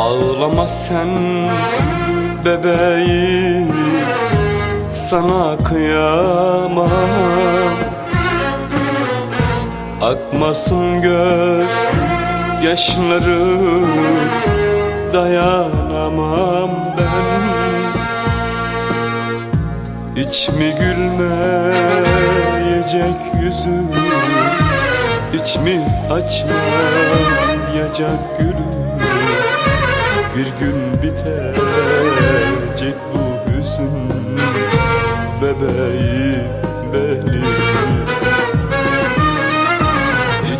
Ağlama sen bebeğim Sana kıyamam. Akmasın göz yaşları Dayanamam ben. Hiç mi gülmeyecek yüzü Hiç mi açmayacak gülü bir gün bitecek bu hüzün. Bebeğim benim.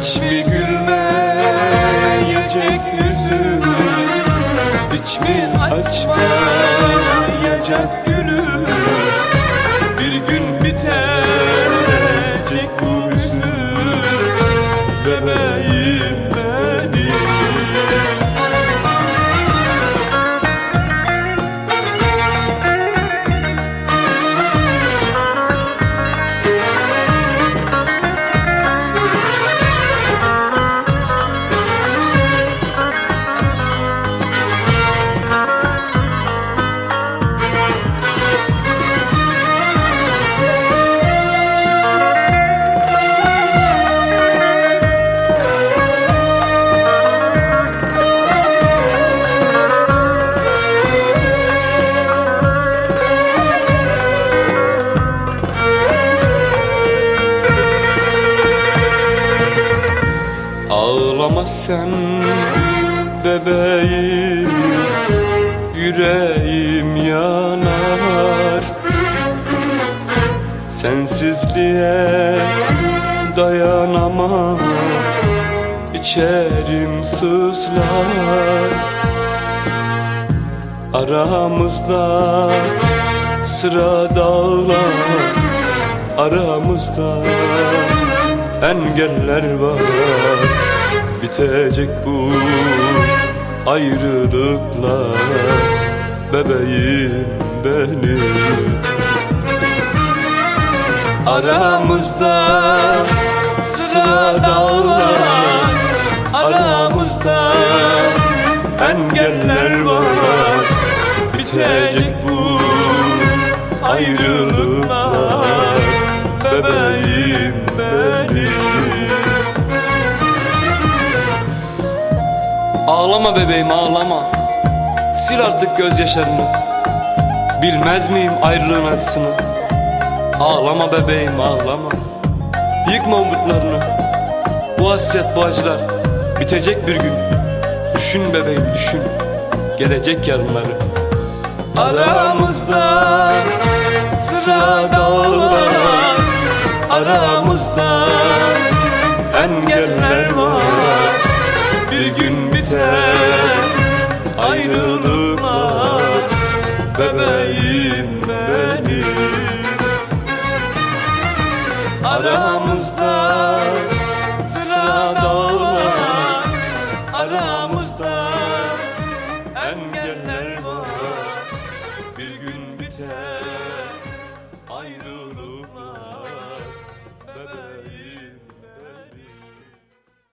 Hiç mi gülmeyecek yüzün Hiç mi açmayacak gülüm Bir gün hüzün. Bebeğim Ağlama sen bebeğim Yüreğim yanar. Sensizliğe dayanamam İçerim sızlar. Aramızda sıra dağlar Aramızda engeller var Bitecek bu ayrılıklar. Bebeğim benim. Aramızda sıra dağlar. Aramızda engeller var. Bitecek bu ayrılıklar Ağlama bebeğim ağlama. Sil artık gözyaşlarını. Bilmez miyim ayrılığın acısını? Ağlama bebeğim ağlama. Yıkma umutlarını. Bu hasret bu acılar. Bitecek bir gün. Düşün bebeğim düşün. Gelecek yarınları. Aramızda Sıra dağlar. Aramızda Engeller var. Bir gün